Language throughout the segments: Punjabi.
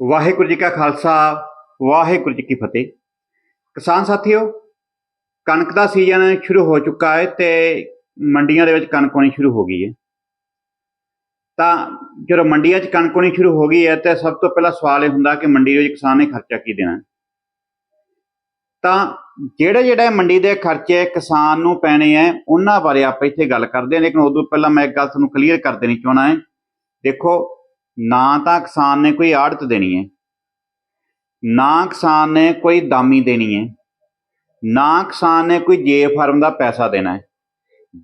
ਵਾਹਿਗੁਰੂ ਜੀ ਕਾ ਖਾਲਸਾ, ਵਾਹਿਗੁਰੂ ਜੀ ਕੀ ਫਤਿਹ। ਕਿਸਾਨ ਸਾਥੀਓ, ਕਣਕ ਦਾ ਸੀਜ਼ਨ ਸ਼ੁਰੂ ਹੋ ਚੁੱਕਾ ਹੈ ਤੇ ਮੰਡੀਆਂ ਦੇ ਵਿੱਚ ਕਣਕ ਆਉਣੀ ਸ਼ੁਰੂ ਹੋ ਗਈ ਹੈ। ਤਾਂ ਜਦੋਂ ਮੰਡੀਆਂ 'ਚ ਕਣਕ ਆਉਣੀ ਸ਼ੁਰੂ ਹੋ ਗਈ ਹੈ ਤੇ ਸਭ ਤੋਂ ਪਹਿਲਾਂ ਸਵਾਲ ਇਹ ਹੁੰਦਾ ਕਿ ਮੰਡੀ ਦੇ ਵਿੱਚ ਕਿਸਾਨ ਨੇ ਖਰਚਾ ਕੀ ਦੇਣਾ ਤਾਂ ਜਿਹੜੇ ਜਿਹੜੇ ਮੰਡੀ ਦੇ ਖਰਚੇ ਕਿਸਾਨ ਨੂੰ ਪੈਣੇ ਹੈ, ਉਹਨਾਂ ਬਾਰੇ ਆਪਾਂ ਇੱਥੇ ਗੱਲ ਕਰਦੇ ਹਾਂ, ਲੇਕਿਨ ਉਦੋਂ ਪਹਿਲਾਂ ਮੈਂ ਇੱਕ ਗੱਲ ਤੁਹਾਨੂੰ ਕਲੀਅਰ ਕਰ ਦੇਣੀ ਚਾਹਣਾ ਹੈ। ਦੇਖੋ ਨਾ ਤਾਂ ਕਿਸਾਨ ਨੇ ਕੋਈ ਆੜਤ ਦੇਣੀ ਹੈ, ਨਾ ਕਿਸਾਨ ਨੇ ਕੋਈ ਦਾਮੀ ਦੇਣੀ ਹੈ, ਨਾ ਕਿਸਾਨ ਨੇ ਕੋਈ ਜੇ ਫਰਮ ਦਾ ਪੈਸਾ ਦੇਣਾ ਹੈ।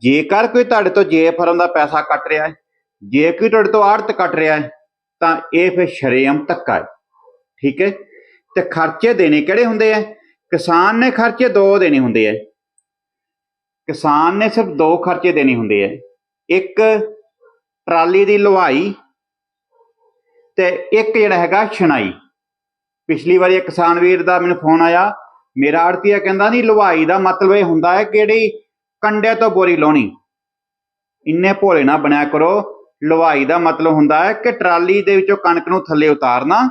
ਜੇਕਰ ਕੋਈ ਤੁਹਾਡੇ ਤੋਂ ਜੇ ਫਰਮ ਦਾ ਪੈਸਾ ਕੱਟ ਰਿਹਾ ਹੈ, ਜੇ ਕੋਈ ਤੁਹਾਡੇ ਤੋਂ ਆੜਤ ਕੱਟ ਰਿਹਾ ਹੈ, ਤਾਂ ਇਹ ਫਿਰ ਸ਼ਰੇਆਮ ਧੱਕਾ ਹੈ। ਠੀਕ ਹੈ? ਤੇ ਖਰਚੇ ਦੇਣੇ ਕਿਹੜੇ ਹੁੰਦੇ ਆ ਕਿਸਾਨ ਨੇ ਖਰਚੇ ਦੋ ਦੇਣੇ ਹੁੰਦੇ ਆ ਕਿਸਾਨ ਨੇ ਸਿਰਫ ਦੋ ਖਰਚੇ ਦੇਣੇ ਹੁੰਦੇ ਆ ਇੱਕ ਟਰਾਲੀ ਦੀ ਲੁਹਾਈ ਤੇ ਇੱਕ ਜਿਹੜਾ ਹੈਗਾ ਛਣਾਈ। ਪਿਛਲੀ ਵਾਰੀ ਇੱਕ ਕਿਸਾਨ ਵੀਰ ਦਾ ਮੈਨੂੰ ਫੋਨ ਆਇਆ। ਮੇਰਾ ਆੜਤੀਆ ਕਹਿੰਦਾ, ਨਹੀਂ, ਲੁਹਾਈ ਦਾ ਮਤਲਬ ਇਹ ਹੁੰਦਾ ਹੈ ਕਿ ਜਿਹੜੀ ਕੰਡੇ ਤੋਂ ਬੋਰੀ ਲਾਉਣੀ। ਇੰਨੇ ਭੋਲੇ ਨਾ ਬਣਿਆ ਕਰੋ। ਲੁਹਾਈ ਦਾ ਮਤਲਬ ਹੁੰਦਾ ਹੈ ਕਿ ਟਰਾਲੀ ਦੇ ਵਿੱਚੋਂ ਕਣਕ ਨੂੰ ਥੱਲੇ ਉਤਾਰਨਾ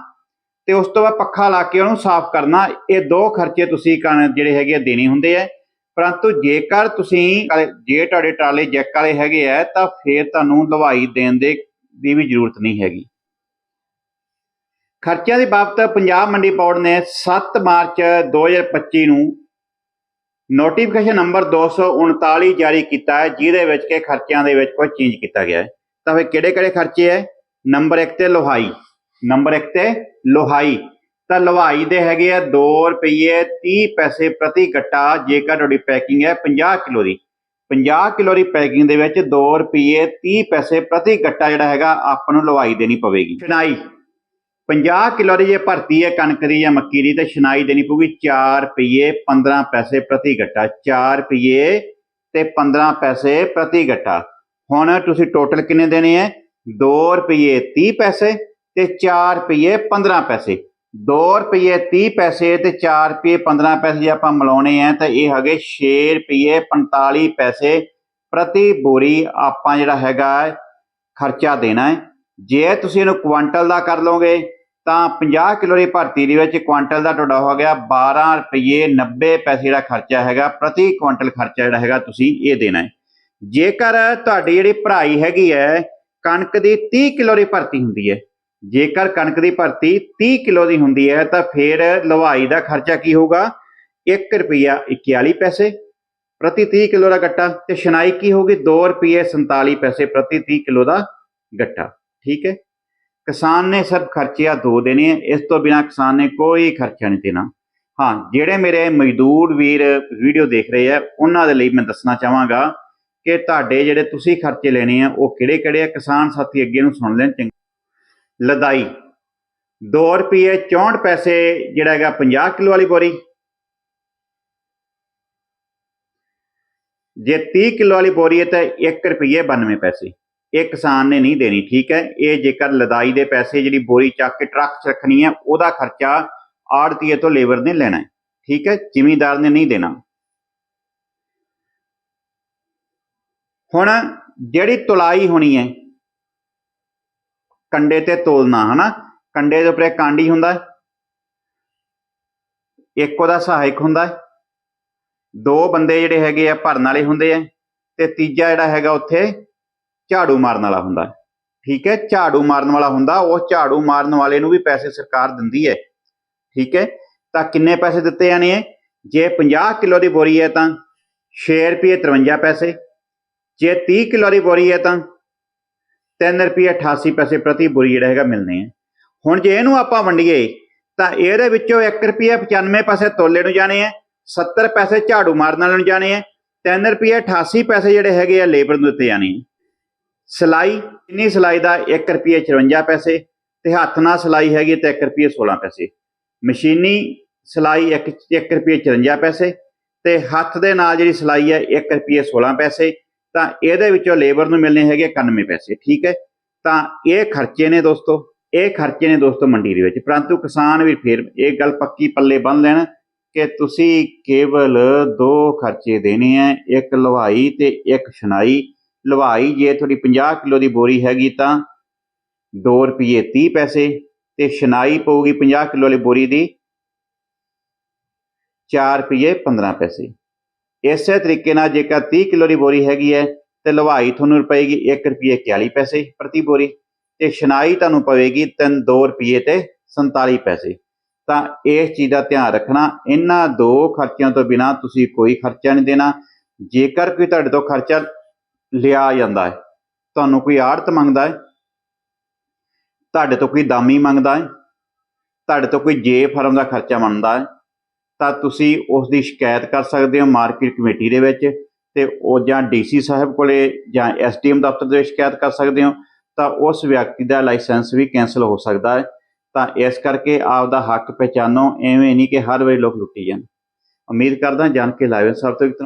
ਤੇ ਉਸ ਤੋਂ ਬਾਅਦ ਪੱਖਾ ਲਾ ਕੇ ਉਹਨੂੰ ਸਾਫ਼ ਕਰਨਾ। ਇਹ ਦੋ ਖਰਚੇ ਤੁਸੀਂ ਕਣ- ਜਿਹੜੇ ਹੈਗੇ ਆ, ਦੇਣੇ ਹੁੰਦੇ ਆ। ਪਰੰਤੂ ਜੇਕਰ ਤੁਸੀਂ ਜੇ ਤੁਹਾਡੇ ਟਰਾਲੇ ਜੈਕ ਵਾਲੇ ਹੈਗੇ ਆ, ਤਾਂ ਫਿਰ ਤੁਹਾਨੂੰ ਲਵਾਈ ਦੇਣ ਦੇ ਦੀ ਵੀ ਜ਼ਰੂਰਤ ਨਹੀਂ ਹੈਗੀ। ਖਰਚਿਆਂ ਦੀ ਬਾਬਤ ਪੰਜਾਬ ਮੰਡੀ ਬੋਰਡ ਨੇ 7 ਮਾਰਚ 2025 ਨੂੰ ਨੋਟੀਫਿਕੇਸ਼ਨ ਨੰਬਰ 239 ਜਾਰੀ ਕੀਤਾ ਹੈ, ਜਿਹਦੇ ਵਿੱਚ ਕਿ ਖਰਚਿਆਂ ਦੇ ਵਿੱਚ ਕੋਈ ਚੇਂਜ ਕੀਤਾ ਗਿਆ ਹੈ। ਤਾਂ ਫਿਰ ਕਿਹੜੇ ਕਿਹੜੇ ਖਰਚੇ ਹੈ? ਨੰਬਰ 1 ਤੇ ਲੋਹਾਈ ਨੰਬਰ 1 ਤੇ ਲੋਹਾਈ। ਤਾਂ ਲੋਹਾਈ ਦੇ ਹੈਗੇ ਆ 2 ਰੁਪਏ 30 ਪੈਸੇ ਪ੍ਰਤੀ ਗੱਟਾ, ਜੇਕਰ ਤੁਹਾਡੀ ਪੈਕਿੰਗ ਹੈ 50 ਕਿਲੋ ਦੀ। 50 ਕਿਲੋ ਦੀ ਪੈਕਿੰਗ ਦੇ ਵਿੱਚ 2 ਰੁਪਏ 30 ਪੈਸੇ ਪ੍ਰਤੀ ਗੱਟਾ ਜਿਹੜਾ ਹੈਗਾ, ਆਪਾਂ ਨੂੰ ਲੋਹਾਈ ਦੇਣੀ ਪਵੇਗੀ। ਛਣਾਈ 50 ਕਿਲੋ ਦੀ ਜੇ ਭਰਤੀ ਹੈ ਕਣਕ ਦੀ ਜਾਂ ਮੱਕੀ ਦੀ, ਤੇ ਛਨਾਈ ਦੇਣੀ ਪਊਗੀ 4 ਰੁਪਏ 15 ਪੈਸੇ ਪ੍ਰਤੀ ਗੱਟਾ। 4 ਰੁਪਏ ਤੇ 15 ਪੈਸੇ ਪ੍ਰਤੀ ਗੱਟਾ। ਹੁਣ ਤੁਸੀਂ ਟੋਟਲ ਕਿੰਨੇ ਦੇਣੇ ਹੈ? 2 ਰੁਪਏ 30 ਪੈਸੇ ਤੇ 4 ਰੁਪਏ 15 ਪੈਸੇ। 2 ਰੁਪਏ 30 ਪੈਸੇ ਤੇ 4 ਰੁਪਏ 15 ਪੈਸੇ ਜੇ ਆਪਾਂ ਮਿਲਾਉਣੇ ਆ ਤਾਂ ਇਹ ਹੈਗੇ 6 ਰੁਪਏ 45 ਪੈਸੇ ਪ੍ਰਤੀ ਬੋਰੀ ਆਪਾਂ ਜਿਹੜਾ ਹੈਗਾ ਖਰਚਾ ਦੇਣਾ ਹੈ। ਜੇ ਤੁਸੀਂ ਇਹਨੂੰ ਕੁਆਂਟਲ ਦਾ ਕਰ ਲਓਗੇ ਤਾਂ 50 ਕਿਲੋ ਦੀ ਭਰਤੀ ਦੇ ਵਿੱਚ ਕੁਆਂਟਲ ਦਾ ਤੁਹਾਡਾ ਹੋ ਗਿਆ 12 ਰੁਪਏ 90 ਪੈਸੇ ਜਿਹੜਾ ਖਰਚਾ ਹੈਗਾ, ਪ੍ਰਤੀ ਕੁਆਂਟਲ ਖਰਚਾ ਜਿਹੜਾ ਹੈਗਾ ਤੁਸੀਂ ਇਹ ਦੇਣਾ ਹੈ। ਜੇਕਰ ਤੁਹਾਡੀ ਜਿਹੜੀ ਭਰਾਈ ਹੈਗੀ ਹੈ, ਕਣਕ ਦੀ 30 ਕਿਲੋ ਦੀ ਭਰਤੀ ਹੁੰਦੀ ਹੈ। ਜੇਕਰ ਕਣਕ ਦੀ ਭਰਤੀ 30 ਕਿਲੋ ਦੀ ਹੁੰਦੀ ਹੈ, ਤਾਂ ਫਿਰ ਲਵਾਈ ਦਾ ਖਰਚਾ ਕੀ ਹੋਊਗਾ? 1 ਰੁਪਿਆ 41 ਪੈਸੇ ਪ੍ਰਤੀ 30 ਕਿਲੋ ਦਾ ਗੱਟਾ ਤੇ ਛਣਾਈ ਕੀ ਹੋਊਗੀ? 2 ਰੁਪਏ 47 ਪੈਸੇ ਪ੍ਰਤੀ 30 ਕਿਲੋ ਦਾ ਗੱਟਾ। ਠੀਕ ਹੈ? ਕਿਸਾਨ ਨੇ ਸਿਰਫ ਖਰਚਿਆ ਦੋ ਦੇਣੇ ਆ, ਇਸ ਤੋਂ ਬਿਨਾ ਕਿਸਾਨ ਨੇ ਕੋਈ ਖਰਚਾ ਨਹੀਂ ਦੇਣਾ। ਹਾਂ, ਜਿਹੜੇ ਮੇਰੇ ਮਜ਼ਦੂਰ ਵੀਰ ਵੀਡੀਓ ਦੇਖ ਰਹੇ ਆ, ਉਹਨਾਂ ਦੇ ਲਈ ਮੈਂ ਦੱਸਣਾ ਚਾਹਾਂਗਾ ਕਿ ਤੁਹਾਡੇ ਜਿਹੜੇ ਤੁਸੀਂ ਖਰਚੇ ਲੈਣੇ ਆ, ਉਹ ਕਿਹੜੇ ਕਿਹੜੇ ਆ? ਕਿਸਾਨ ਸਾਥੀ ਅੱਗੇ ਨੂੰ ਸੁਣ ਲੈਣ, ਚੰਗਾ। ਲਦਾਈ। 2 ਰੁਪਏ 64 ਪੈਸੇ ਜਿਹੜਾ ਹੈਗਾ 50 ਕਿਲੋ ਵਾਲੀ ਬੋਰੀ। ਜੇ 30 ਕਿਲੋ ਵਾਲੀ ਬੋਰੀ ਹੈ ਤਾਂ 1 ਰੁਪਏ 92 ਪੈਸੇ। ਇਹ ਕਿਸਾਨ ਨੇ ਨਹੀਂ ਦੇਣੀ, ਠੀਕ ਹੈ? ਇਹ ਜੇਕਰ ਲਦਾਈ ਦੇ ਪੈਸੇ ਜਿਹੜੀ ਬੋਰੀ ਚੱਕ ਕੇ ਟਰੱਕ 'ਚ ਰੱਖਣੀ ਹੈ, ਉਹਦਾ ਖਰਚਾ ਆੜਤੀਏ ਤੋਂ ਲੇਬਰ ਨੇ ਲੈਣਾ ਹੈ, ਠੀਕ ਹੈ? ਜ਼ਿਮੀਂਦਾਰ ਨੇ ਨਹੀਂ ਦੇਣਾ। ਹੁਣ ਜਿਹੜੀ ਤੁਲਾਈ ਹੋਣੀ ਹੈ, ਕੰਡੇ ਤੇ ਤੋਲਣਾ, ਹਨਾ? ਕੰਡੇ ਦੇ ਉੱਪਰ ਕਾਂਡੀ ਹੁੰਦਾ ਹੈ, ਇੱਕ ਉਹਦਾ ਸਹਾਇਕ ਹੁੰਦਾ ਹੈ, ਦੋ ਬੰਦੇ ਜਿਹੜੇ ਹੈਗੇ ਆ ਭਰਨ ਵਾਲੇ ਹੁੰਦੇ ਆ ਤੇ ਤੀਜਾ ਜਿਹੜਾ ਹੈਗਾ ਉੱਥੇ ਝਾੜੂ ਮਾਰਨ ਵਾਲਾ ਹੁੰਦਾ ਠੀਕ ਹੈ? ਝਾੜੂ ਮਾਰਨ ਵਾਲਾ ਹੁੰਦਾ, ਉਹ ਝਾੜੂ ਮਾਰਨ ਵਾਲੇ ਨੂੰ ਵੀ ਪੈਸੇ ਸਰਕਾਰ ਦਿੰਦੀ ਹੈ। ਠੀਕ ਹੈ? ਤਾਂ ਕਿੰਨੇ ਪੈਸੇ ਦਿੱਤੇ ਜਾਣੇ ਹੈ? ਜੇ 50 ਕਿਲੋ ਦੀ ਬੋਰੀ ਹੈ ਤਾਂ 6 ਰੁਪਏ 53 ਪੈਸੇ, ਜੇ 30 ਕਿਲੋ ਦੀ ਬੋਰੀ ਹੈ ਤਾਂ 3 ਰੁਪਏ 88 ਪੈਸੇ ਪ੍ਰਤੀ ਬੋਰੀ ਜਿਹੜਾ ਹੈਗਾ ਮਿਲਨੇ ਆ ਹੁਣ ਜੇ ਇਹਨੂੰ ਆਪਾਂ ਵੰਡੀਏ, ਤਾਂ ਇਹਦੇ ਵਿੱਚੋਂ 1 ਰੁਪਏ 95 ਪੈਸੇ ਤੋਲੇ ਨੂੰ ਜਾਣੇ ਆ 70 ਪੈਸੇ ਝਾੜੂ ਮਾਰਨ ਵਾਲੇ ਨੂੰ ਜਾਣੇ ਆ 3 ਰੁਪਏ 88 ਪੈਸੇ ਜਿਹੜੇ ਹੈਗੇ ਆ ਲੇਬਰ ਨੂੰ ਦਿੱਤੇ ਜਾਣੇ ਆ ਸਿਲਾਈ, ਇੰਨੀ ਸਿਲਾਈ ਦਾ 1 ਰੁਪਏ 54 ਪੈਸੇ ਤੇ ਹੱਥ ਨਾਲ ਸਿਲਾਈ ਹੈਗੀ ਤਾਂ 1 ਰੁਪਏ 16 ਪੈਸੇ। ਮਸ਼ੀਨੀ ਸਿਲਾਈ 1 1 ਰੁਪਏ 54 ਪੈਸੇ ਤੇ ਹੱਥ ਦੇ ਨਾਲ ਜਿਹੜੀ ਸਿਲਾਈ ਹੈ 1 ਰੁਪਏ 16 ਪੈਸੇ, ਤਾਂ ਇਹਦੇ ਵਿੱਚੋਂ ਲੇਬਰ ਨੂੰ ਮਿਲਨੇ ਹੈਗੇ 91 ਪੈਸੇ, ਠੀਕ ਹੈ? ਤਾਂ ਇਹ ਖਰਚੇ ਨੇ ਦੋਸਤੋ, ਇਹ ਖਰਚੇ ਨੇ ਦੋਸਤੋ ਮੰਡੀ ਦੇ ਵਿੱਚ। ਪਰੰਤੂ ਕਿਸਾਨ ਵੀ ਫਿਰ ਇਹ ਗੱਲ ਪੱਕੀ ਪੱਲੇ ਬੰਨ ਲੈਣ ਕਿ ਤੁਸੀਂ ਕੇਵਲ ਦੋ ਖਰਚੇ ਦੇਣੇ ਆ ਇੱਕ ਲਵਾਈ ਤੇ ਇੱਕ ਛਣਾਈ ਲਵਾਈ ਜੇ ਤੁਹਾਡੀ 50 ਕਿਲੋ ਦੀ ਬੋਰੀ ਹੈਗੀ ਤਾਂ 2 ਰੁਪਏ 30 ਪੈਸੇ ਤੇ ਸ਼ਨਾਈ ਪਊਗੀ 50 ਕਿਲੋ ਵਾਲੀ ਬੋਰੀ ਦੀ 4 ਰੁਪਏ 15 ਪੈਸੇ। ਇਸੇ ਤਰੀਕੇ ਨਾਲ ਜੇਕਰ 30 ਕਿਲੋ ਦੀ ਬੋਰੀ ਹੈਗੀ ਹੈ ਤੇ ਲਵਾਈ ਤੁਹਾਨੂੰ ਪਏਗੀ 1 ਰੁਪਏ 41 ਪੈਸੇ ਪ੍ਰਤੀ ਬੋਰੀ ਤੇ ਸ਼ਨਾਈ ਤੁਹਾਨੂੰ ਪਵੇਗੀ 3 2 ਰੁਪਏ ਤੇ 47 ਪੈਸੇ। ਤਾਂ ਇਸ ਚੀਜ਼ ਦਾ ਧਿਆਨ ਰੱਖਣਾ, ਇਹਨਾਂ ਦੋ ਖਰਚਿਆਂ ਤੋਂ ਬਿਨਾ ਤੁਸੀਂ ਕੋਈ ਖਰਚਾ ਨਹੀਂ ਦੇਣਾ। ਜੇਕਰ ਕੋਈ ਤੁਹਾਡੇ ਤੋਂ ਖਰਚਾ ਲਿਆ ਜਾਂਦਾ ਹੈ। ਤੁਹਾਨੂੰ ਕੋਈ ਆੜਤ ਮੰਗਦਾ ਹੈ? ਤੁਹਾਡੇ ਤੋਂ ਕੋਈ ਦਾਮੀ ਮੰਗਦਾ ਹੈ? ਤੁਹਾਡੇ ਤੋਂ ਕੋਈ ਜੇ ਫਰਮ ਦਾ ਖਰਚਾ ਮੰਗਦਾ ਹੈ? ਤਾਂ ਤੁਸੀਂ ਉਸ ਦੀ ਸ਼ਿਕਾਇਤ ਕਰ ਸਕਦੇ ਹੋ ਮਾਰਕੀਟ ਕਮੇਟੀ ਦੇ ਵਿੱਚ ਤੇ ਉਹ ਜਾਂ ਡੀਸੀ ਸਾਹਿਬ ਕੋਲੇ ਜਾਂ ਐਸਡੀਐਮ ਦਫ਼ਤਰ ਦੇ ਸ਼ਿਕਾਇਤ ਕਰ ਸਕਦੇ ਹੋ। ਤਾਂ ਉਸ ਵਿਅਕਤੀ ਦਾ ਲਾਇਸੈਂਸ ਵੀ ਕੈਂਸਲ ਹੋ ਸਕਦਾ ਹੈ। ਤਾਂ ਇਸ ਕਰਕੇ ਆਪ ਦਾ ਹੱਕ ਪਹਿਚਾਨੋ, ਐਵੇਂ ਨਹੀਂ ਕਿ ਹਰ ਵੇਲੇ ਲੋਕ ਲੁੱਟੀ ਜਾਣ। ਉਮੀਦ ਕਰਦਾ ਜਾਣ ਕੇ ਲਾਇਓ ਸਭ ਤੋਂ